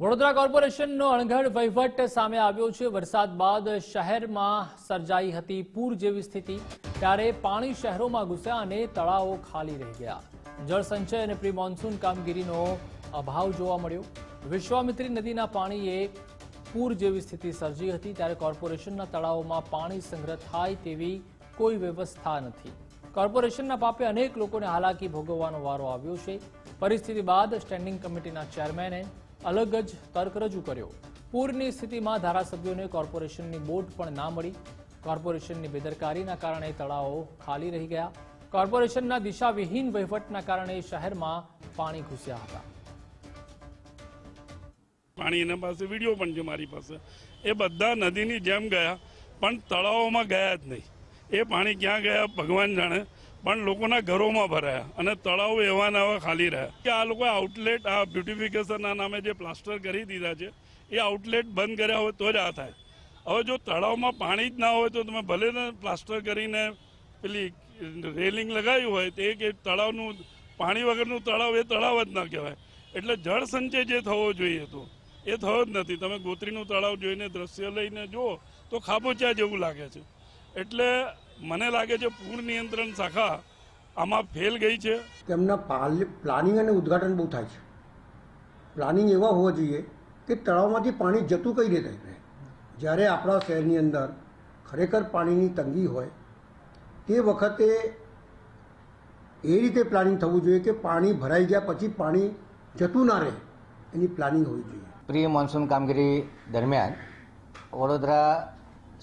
વડોદરા કોર્પોરેશનનો અણઘડ વહીવટ સામે આવ્યો છે. વરસાદ બાદ શહેરમાં સર્જાઈ હતી પૂર જેવી સ્થિતિ. ત્યારે પાણી શહેરોમાં ઘૂસ્યા અને તળાવો ખાલી રહી ગયા. જળસંચય અને પ્રી મોન્સૂન કામગીરીનો અભાવ જોવા મળ્યો. વિશ્વામિત્રી નદીના પાણીએ પૂર જેવી સ્થિતિ સર્જી હતી. ત્યારે કોર્પોરેશનના તળાવોમાં પાણી સંગ્રહ થાય તેવી કોઈ વ્યવસ્થા નથી. કોર્પોરેશનના પાપે અનેક લોકોને હાલાકી ભોગવવાનો વારો આવ્યો છે. પરિસ્થિતિ બાદ સ્ટેન્ડિંગ કમિટીના ચેરમેને અલગ જ તર્ક રજૂ કર્યો. પૂરની સ્થિતિમાં ધારાસભ્યોને કોર્પોરેશનની બોટ પણ ના મળી. કોર્પોરેશનની બેદરકારીના કારણે તળાવો ખાલી રહી ગયા. કોર્પોરેશનના દિશાવિહીન વહીવટના કારણે શહેરમાં પાણી ઘૂસ્યા હતા. પાણી એના પાસે, વીડિયો પણ છે મારી પાસે. એ બધા નદીની જેમ ગયા, પણ તળાવોમાં ગયા જ નહીં. એ પાણી ક્યાં ગયા, ભગવાન જાણે. પણ લોકોના ઘરોમાં ભરાયા અને તળાવો એવા ને એવા ખાલી રહ્યા. કે આ લોકોએ આઉટલેટ આ બ્યુટિફિકેશનના નામે જે પ્લાસ્ટર કરી દીધા છે, એ આઉટલેટ બંધ કર્યા હોય તો જ આ થાય. હવે જો તળાવમાં પાણી જ ના હોય તો તમે ભલે પ્લાસ્ટર કરીને પેલી રેલિંગ લગાવ્યું હોય તે કે તળાવનું, પાણી વગરનું તળાવ એ તળાવ જ ના કહેવાય. એટલે જળ સંચય જે થવો જોઈએ તો, એ થયો જ નથી. તમે ગોત્રીનું તળાવ જોઈને દ્રશ્ય લઈને જુઓ તો ખાબોચિયા જેવું લાગે છે. એટલે મને લાગે છે પૂર નિયંત્રણ શાખા આમાં ફેલ ગઈ છે. તેમના પાલ- પ્લાનિંગ અને ઉદ્ઘાટન બહુ થાય છે. પ્લાનિંગ એવા હોવા જોઈએ કે તળાવમાંથી પાણી જતું કઈ રીતે રહે. જ્યારે આપણા શહેરની અંદર ખરેખર પાણીની તંગી હોય તે વખતે એ રીતે પ્લાનિંગ થવું જોઈએ કે પાણી ભરાઈ ગયા પછી પાણી જતું ના રહે. એની પ્લાનિંગ હોવી જોઈએ. પ્રિય મોન્સૂન કામગીરી દરમિયાન વડોદરા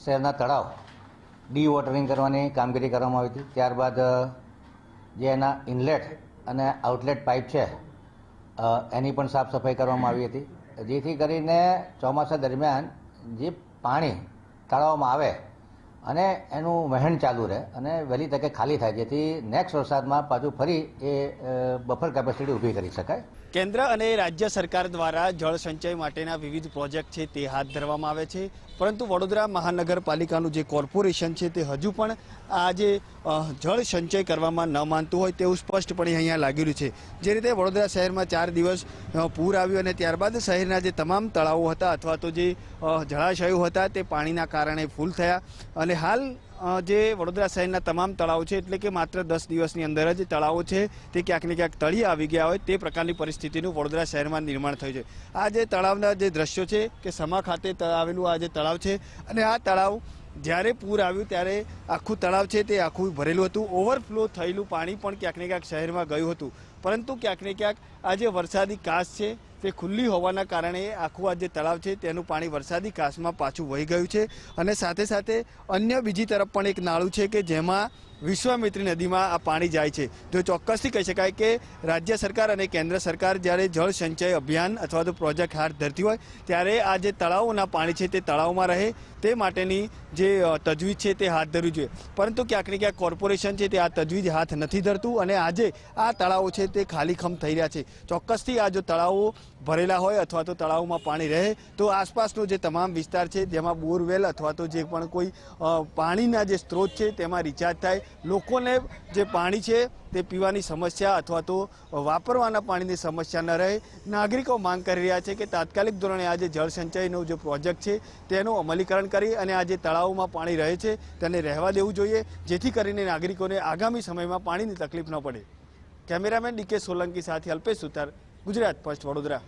શહેરના તળાવ ડી વોટરિંગ કરવાની કામગીરી કરવામાં આવી હતી. ત્યારબાદ જે એના ઇનલેટ અને આઉટલેટ પાઇપ છે એની પણ સાફ સફાઈ કરવામાં આવી હતી. જેથી કરીને ચોમાસા દરમિયાન જે પાણી તળાવમાં આવે અને એનું વહેણ ચાલુ રહે અને વહેલી તકે ખાલી થાય, જેથી નેક્સ્ટ વરસાદમાં પાછું ફરી એ બફર કેપેસિટી ઊભી કરી શકાય. કેન્દ્ર અને રાજ્ય સરકાર દ્વારા જળ સંચય માટેના વિવિધ પ્રોજેક્ટ છે તે હાથ ધરવામાં આવે છે. પરંતુ વડોદરા મહાનગરપાલિકાનું જે કોર્પોરેશન છે તે હજુ પણ આ જે જળ સંચય કરવામાં ન માનતું હોય તેવું સ્પષ્ટપણે અહીંયા લાગી રહ્યું છે. જે રીતે વડોદરા શહેરમાં ચાર દિવસ પૂર આવ્યું અને ત્યારબાદ શહેરના જે તમામ તળાવો હતા અથવા તો જે જળાશયો હતા તે પાણીના કારણે ફૂલ થયા. અને હાલ જે વડોદરા શહેરના તમામ તળાવ છે, એટલે કે માત્ર દસ દિવસની અંદર જ તળાવો છે, તે ક્યાંક ને ક્યાંક તળી આવી ગયા હોય, તે પ્રકારની પરિસ્થિતિનું વડોદરા શહેરમાં નિર્માણ થયું છે. આ જે તળાવના જે દ્રશ્યો છે, કે સમા ખાતે આવેલું આ જે તળાવ છે, અને આ તળાવ જ્યારે પૂર આવ્યું ત્યારે આખું તળાવ છે તે આખું ભરેલું હતું. ઓવરફ્લો થયેલું પાણી પણ ક્યાંક ને ક્યાંક શહેરમાં ગયું હતું. પરંતુ ક્યાંક ને ક્યાંક આ જે વરસાદી કાશ છે તે ખુલ્લી હોવાના કારણે આખું આ જે તળાવ છે તેનું પાણી વરસાદી કાસમાં પાછું વહી ગયું છે. અને સાથે સાથે અન્ય બીજી તરફ પણ એક નાળું છે કે જેમાં વિશ્વામિત્રી નદીમાં આ પાણી જાય છે. જો ચોક્કસથી કહી શકાય કે રાજ્ય સરકાર અને કેન્દ્ર સરકાર જ્યારે જળ સંચય અભિયાન અથવા તો પ્રોજેક્ટ હાથ ધરતી હોય, ત્યારે આ જે તળાવોના પાણી છે તે તળાવમાં રહે, તે માટેની જે તજવીજ છે તે હાથ ધરવી જોઈએ. પરંતુ ક્યાંક ને ક્યાંક કોર્પોરેશન છે તે આ તજવીજ હાથ નથી ધરતું અને આજે આ તળાવો છે તે ખાલીખમ થઈ રહ્યા છે. ચોક્કસથી આ જો તળાવો ભરેલા હોય અથવા તો તળાવમાં પાણી રહે, તો આસપાસનો જે તમામ વિસ્તાર છે, જેમાં બોરવેલ અથવા તો જે પણ કોઈ પાણીના જે સ્ત્રોત છે તેમાં રિચાર્જ થાય લોકોને જે પાણી છે તે પીવાની સમસ્યા અથવા તો વાપરવાના પાણીની સમસ્યા ન રહે. નાગરિકો માંગ કરી રહ્યા છે કે તાત્કાલિક ધોરણે આ જે જળ જે પ્રોજેક્ટ છે તેનું અમલીકરણ કરી અને આ જે તળાવોમાં પાણી રહે છે તેને રહેવા દેવું જોઈએ, જેથી કરીને નાગરિકોને આગામી સમયમાં પાણીની તકલીફ ન પડે. કેમેરામેન ડીકે સોલંકી સાથે અલ્પેશ સુતાર ગુજરાત ફર્સ્ટ વડોદરા.